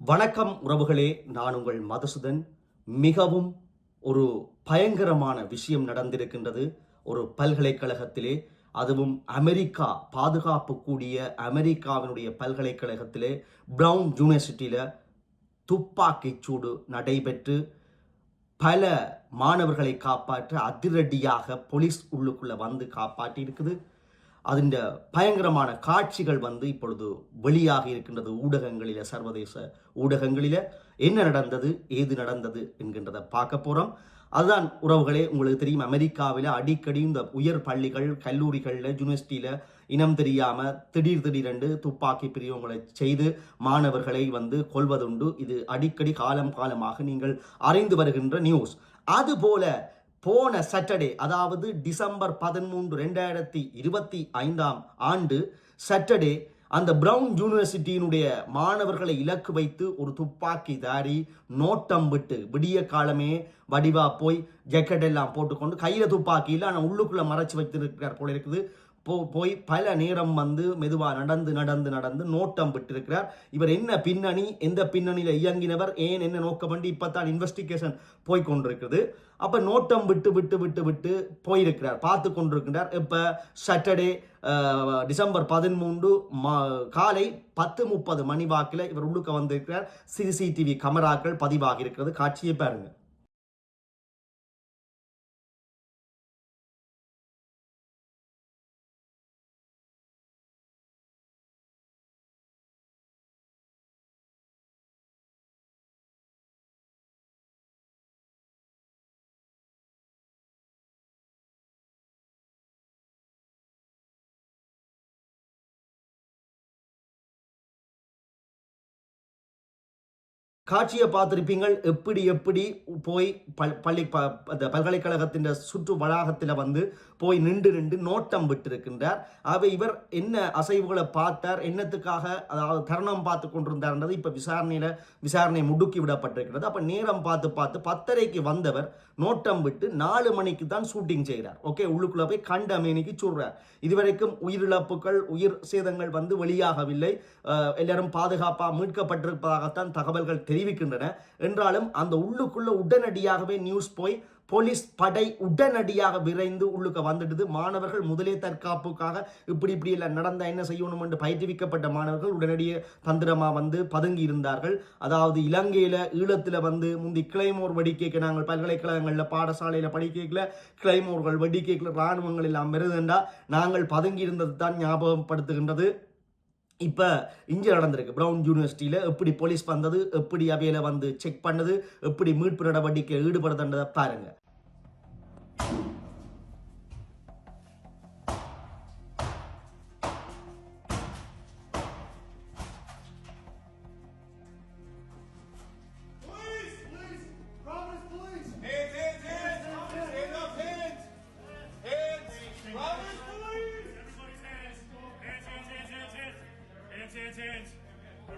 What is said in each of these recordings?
வணக்கம் உறவுகளே நான் உங்கள் மதுசூதன். மிகவும் ஒரு பயங்கரமான விஷயம் நடந்திருக்கின்றது ஒரு பல்கலைக்கழகத்திலே. அதுவும் அமெரிக்கா பாதுகாப்பு கூடிய அமெரிக்காவினுடைய பல்கலைக்கழகத்திலே ப்ரவுன் யூனிவர்சிட்டியில் துப்பாக்கிச் சூடு நடைபெற்று பல மாணவர்களை காப்பாற்ற அதிரடியாக போலீஸ் உள்ளுக்குள்ளே வந்து காப்பாற்றி இருக்குது அதன் பயங்கரமான காட்சிகள் வந்து இப்பொழுது வெளியாக இருக்கின்றது ஊடகங்களில் சர்வதேச ஊடகங்களில். என்ன நடந்தது ஏது நடந்தது என்கின்றதை பார்க்க போகிறோம் அதுதான் உறவுகளே உங்களுக்கு தெரியும் அமெரிக்காவில் அடிக்கடி இந்த உயர் பள்ளிகள் கல்லூரிகளில் யூனிவர்சிட்டியில் இனம் தெரியாமல் திடீர் திடீரென்று துப்பாக்கி பிரிவுகளை செய்து மாணவர்களை வந்து கொள்வதுண்டு இது அடிக்கடி காலம் காலமாக நீங்கள் அறிந்து வருகின்ற நியூஸ் அதுபோல போன சாட்டர்டே அதாவது டிசம்பர் பதிமூன்று ரெண்டாயிரத்தி இருபத்தி ஐந்தாம் ஆண்டு சாட்டர்டே அந்த பிரவுன் யூனிவர்சிட்டியினுடைய மாணவர்களை இலக்கு வைத்து ஒரு துப்பாக்கி தாரி நோட்டம் விட்டு விடிய காலமே வடிவா போய் ஜக்கெட் எல்லாம் போட்டுக்கொண்டு கையில் துப்பாக்கி இல்லை ஆனால் உள்ளுக்குள்ளே மறைச்சி வைத்திருக்கிறார் போல இருக்குது. போ போய் பல நேரம் வந்து மெதுவாக நடந்து நடந்து நடந்து நோட்டம் விட்டிருக்கிறார் இவர் என்ன பின்னணி எந்த பின்னணியில் இயங்கினவர் ஏன் என்ன நோக்கம் பண்ணி இப்போ தான் இன்வெஸ்டிகேஷன் போய் கொண்டிருக்கிறது. அப்போ நோட்டம் விட்டு விட்டு விட்டு விட்டு போயிருக்கிறார். பார்த்து கொண்டிருக்கிறார் இப்போ சாட்டர்டே டிசம்பர் பதிமூன்று மா காலை பத்து முப்பது மணி வாக்கில் இவர் உள்ளுக்க வந்திருக்கிறார். சிசிடிவி கமராக்கள் பதிவாகி இருக்கிறது. காட்சியை பாருங்கள் காட்சியை பார்த்துருப்பீங்கள். எப்படி எப்படி போய் பல் பள்ளி ப அந்த பல்கலைக்கழகத்தின் சுற்று வளாகத்தில் வந்து போய் நின்று நின்று நோட்டம் விட்டிருக்கின்றார். ஆகவே இவர் என்ன அசைவுகளை பார்த்தார் என்னத்துக்காக அதாவது தருணம் பார்த்து கொண்டிருந்தார்ன்றது இப்போ விசாரணையில் விசாரணை முடுக்கி விடப்பட்டிருக்கிறது. அப்போ நேரம் பார்த்து பார்த்து பத்தரைக்கு வந்தவர் நோட்டம் விட்டு நாலு மணிக்கு தான் ஷூட்டிங் செய்கிறார். ஓகே உள்ளுக்குள்ளே போய் கண்ட மேனிக்கு சொல்கிறார் இதுவரைக்கும் உயிரிழப்புகள் உயிர் சேதங்கள் வந்து வெளியாகவில்லை. எல்லாரும் பாதுகாப்பாக மீட்கப்பட்டிருப்பதாகத்தான் தகவல்கள் தெரிவிக்கின்றன. என்றாலும் அந்த உள்ளுக்குள்ள உடனடியாகவே நியூஸ் போய் போலீஸ் படை உடனடியாக விரைந்து உள்ளுக்க வந்துடுது. மாணவர்கள் முதலே தற்காப்புக்காக இப்படி இப்படி எல்லாம் நடந்தால் என்ன செய்யணும் என்று பயிற்றுவிக்கப்பட்ட மாணவர்கள் உடனடியே தந்திரமாக வந்து பதுங்கி இருந்தார்கள். அதாவது இலங்கையில் ஈழத்தில் வந்து முந்தி கிளைமோர் வெடிக்கைக்கு நாங்கள் பல்கலைக்கழகங்களில் பாடசாலையில் படிக்கல கிளைமோர்கள் வெடிக்கைகள் இராணுவங்கள் எல்லாம் வருதுண்டா நாங்கள் பதுங்கி இருந்தது தான் ஞாபகப்படுத்துகின்றது. இப்போ இங்கே நடந்திருக்கு. ப்ரௌன் யூனிவர்சிட்டியில் எப்படி போலீஸ் வந்தது எப்படி அவையில் வந்து செக் பண்ணது எப்படி மீட்பு நடவடிக்கை ஈடுபடுதுன்றதை பாருங்கள்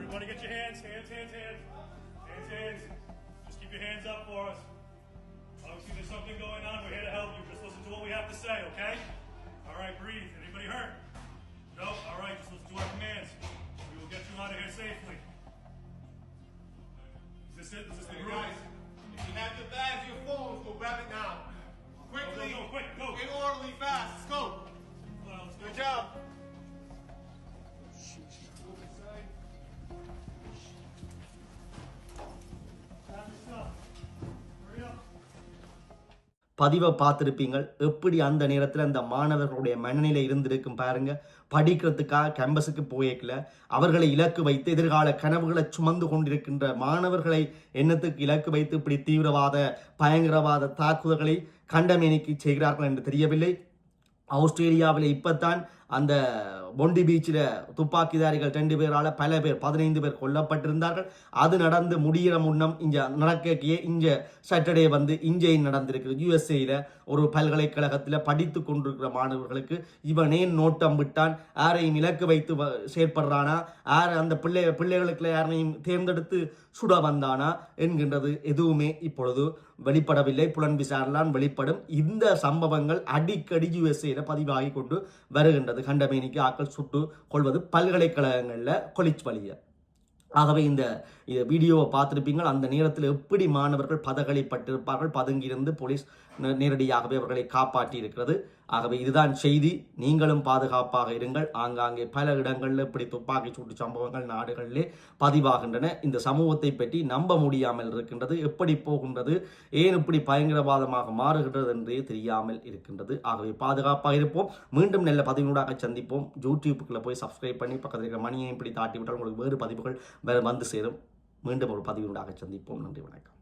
Everybody get your hands. Hands, hands, hands. Hands, hands. Just keep your hands up for us. Obviously, there's something going on. We're here to help you. Just listen to what we have to say, okay? All right, breathe. பதிவை பார்த்துருப்பீங்கள். எப்படி அந்த நேரத்தில் அந்த மாணவர்களுடைய மனநிலை இருந்திருக்கும் பாருங்க. படிக்கிறதுக்காக கேம்பஸுக்கு போயிருக்கல அவர்களை இலக்கு வைத்து எதிர்கால கனவுகளை சுமந்து கொண்டிருக்கின்ற மாணவர்களை எண்ணத்துக்கு இலக்கு வைத்து இப்படி தீவிரவாத பயங்கரவாத தாக்குதல்களை கண்டமேனிக்கு செய்கிறார்கள் என்று தெரியவில்லை. ஆஸ்திரேலியாவில் இப்பத்தான் அந்த பொண்டி பீச்சில் துப்பாக்கிதாரிகள் ரெண்டு பேரால் பல பேர் பதினைந்து பேர் கொல்லப்பட்டிருந்தார்கள். அது நடந்து முடிகிற முன்னம் இங்கே நடக்கையே இங்கே சாட்டர்டே வந்து இங்கே நடந்திருக்கிறது. யுஎஸ்ஏயில் ஒரு பல்கலைக்கழகத்தில் படித்து கொண்டிருக்கிற மாணவர்களுக்கு இவனே நோட்டம் விட்டான். யாரையும் இலக்கு வைத்து வ- செயற்படுறானா? யார் அந்த பிள்ளை பிள்ளைகளுக்கு யாரையும் தேர்ந்தெடுத்து சுட வந்தானா? என்கின்றது எதுவுமே இப்பொழுது வெளிப்படவில்லை. புலன் விசாரணைதான் வெளிப்படும். இந்த சம்பவங்கள் அடிக்கடி யுஎஸ்ஏல பதிவாகி கொண்டு வருகின்றது. கண்டமேனிக்கு ஆக்கள் சுட்டு கொள்வது பல்கலைக்கழகங்களில் கொலிச் வழிய. ஆகவே இந்த வீடியோவை பார்த்துருப்பீங்கள். அந்த நேரத்தில் எப்படி மாணவர்கள் பதகளிப்பட்டிருப்பார்கள்? பதுங்கியிருந்து போலீஸ் நேரடியாகவே அவர்களை காப்பாற்றி இருக்கிறது ஆகவே இதுதான் செய்தி. நீங்களும் பாதுகாப்பாக இருங்கள். ஆங்காங்கே பல இடங்களில் இப்படி துப்பாக்கி சூட்டு சம்பவங்கள் நாடுகளிலே பதிவாகின்றன. இந்த சமூகத்தை பற்றி நம்ப முடியாமல் இருக்கின்றது. எப்படி போகின்றது? ஏன் இப்படி பயங்கரவாதமாக மாறுகின்றது என்றே தெரியாமல் இருக்கின்றது. ஆகவே பாதுகாப்பாக இருப்போம். மீண்டும் நல்ல பதிவுகளாக சந்திப்போம். யூடியூப்புக்குள்ளே போய் சப்ஸ்கிரைப் பண்ணி பக்கத்தில் இருக்கிற மணியை இப்படி தாட்டி விட்டால் உங்களுக்கு வேறு பதிவுகள் வேறு வந்து சேரும். மீண்டும் ஒரு பதிவுகளாக சந்திப்போம். நன்றி வணக்கம்.